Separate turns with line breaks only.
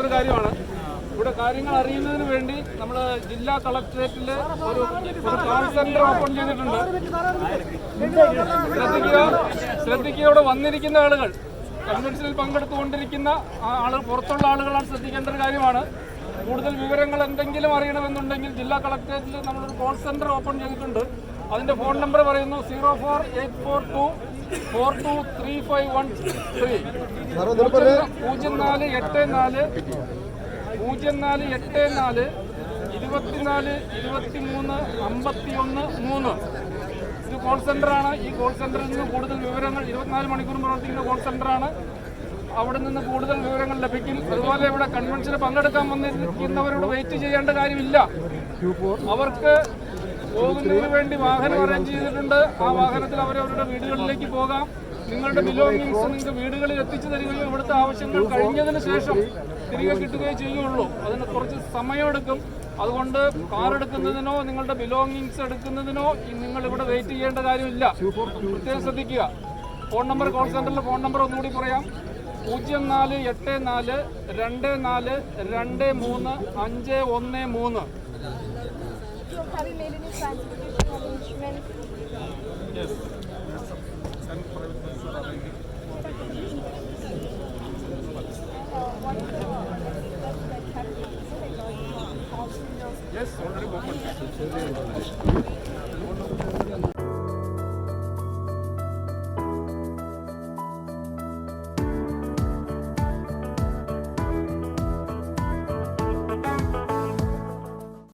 ഒരു കാര്യമാണ്. ഇവിടെ കാര്യങ്ങൾ അറിയുന്നതിന് വേണ്ടി നമ്മൾ ജില്ലാ കളക്ടറേറ്റിൽ ഒരു കോൾ സെന്റർ ഓപ്പൺ ചെയ്തിട്ടുണ്ട്. ശ്രദ്ധിക്കുക. ശ്രദ്ധിക്കുക ഇവിടെ വന്നിരിക്കുന്ന ആളുകൾ കൺവെൻഷനിൽ പങ്കെടുത്തുകൊണ്ടിരിക്കുന്ന ആളുകൾ പുറത്തുള്ള ആളുകളാണ് ശ്രദ്ധിക്കേണ്ട ഒരു കാര്യമാണ്. കൂടുതൽ വിവരങ്ങൾ എന്തെങ്കിലും അറിയണമെന്നുണ്ടെങ്കിൽ ജില്ലാ കളക്ടറേറ്റിൽ നമ്മളൊരു കോൾ സെന്റർ ഓപ്പൺ ചെയ്തിട്ടുണ്ട്. അതിന്റെ ഫോൺ നമ്പർ പറയുന്നു zero four eight four two four two three five one three. പൂജ്യം നാല് എട്ട് നാല് പൂജ്യം നാല് എട്ട് നാല് ഇരുപത്തിനാല് ഇരുപത്തി മൂന്ന് അമ്പത്തി ഒന്ന് മൂന്ന്. ഇത് കോൾ സെന്ററാണ് ഈ കോൾ സെന്ററിൽ നിന്ന് കൂടുതൽ വിവരങ്ങൾ ഇരുപത്തിനാല് മണിക്കൂർ പ്രവർത്തിക്കുന്ന കോൾ സെന്ററാണ് അവിടെ നിന്ന് കൂടുതൽ വിവരങ്ങൾ ലഭിക്കും. അതുപോലെ ഇവിടെ കൺവെൻഷന് പങ്കെടുക്കാൻ വന്നിരിക്കുന്നവരോട് വെയിറ്റ് ചെയ്യേണ്ട കാര്യമില്ല. അവർക്ക് പോകുന്നതിന് വേണ്ടി വാഹനം അറേഞ്ച് ചെയ്തിട്ടുണ്ട്. ആ വാഹനത്തിൽ അവരവരുടെ വീടുകളിലേക്ക് പോകാം. നിങ്ങളുടെ ബിലോങ്ങിങ്സ് നിങ്ങൾക്ക് വീടുകളിൽ എത്തിച്ചു തരികയും ഇവിടുത്തെ ആവശ്യങ്ങൾ കഴിഞ്ഞതിന് ശേഷം തിരികെ കിട്ടുകയും ചെയ്യുള്ളൂ. അതിന് കുറച്ച് സമയമെടുക്കും. അതുകൊണ്ട് കാർ എടുക്കുന്നതിനോ നിങ്ങളുടെ ബിലോങ്ങിങ്സ് എടുക്കുന്നതിനോ നിങ്ങൾ ഇവിടെ വെയിറ്റ് ചെയ്യേണ്ട കാര്യമില്ല. പ്രത്യേകം ശ്രദ്ധിക്കുക. ഫോൺ നമ്പർ കോൾ സെന്ററിലെ ഫോൺ നമ്പർ ഒന്നുകൂടി പറയാം. പൂജ്യം നാല് എട്ട് നാല് രണ്ട് നാല് രണ്ട് മൂന്ന് അഞ്ച് ഒന്ന് മൂന്ന്.
Yok abi mailini sen Yes. Sen
Yes, already open.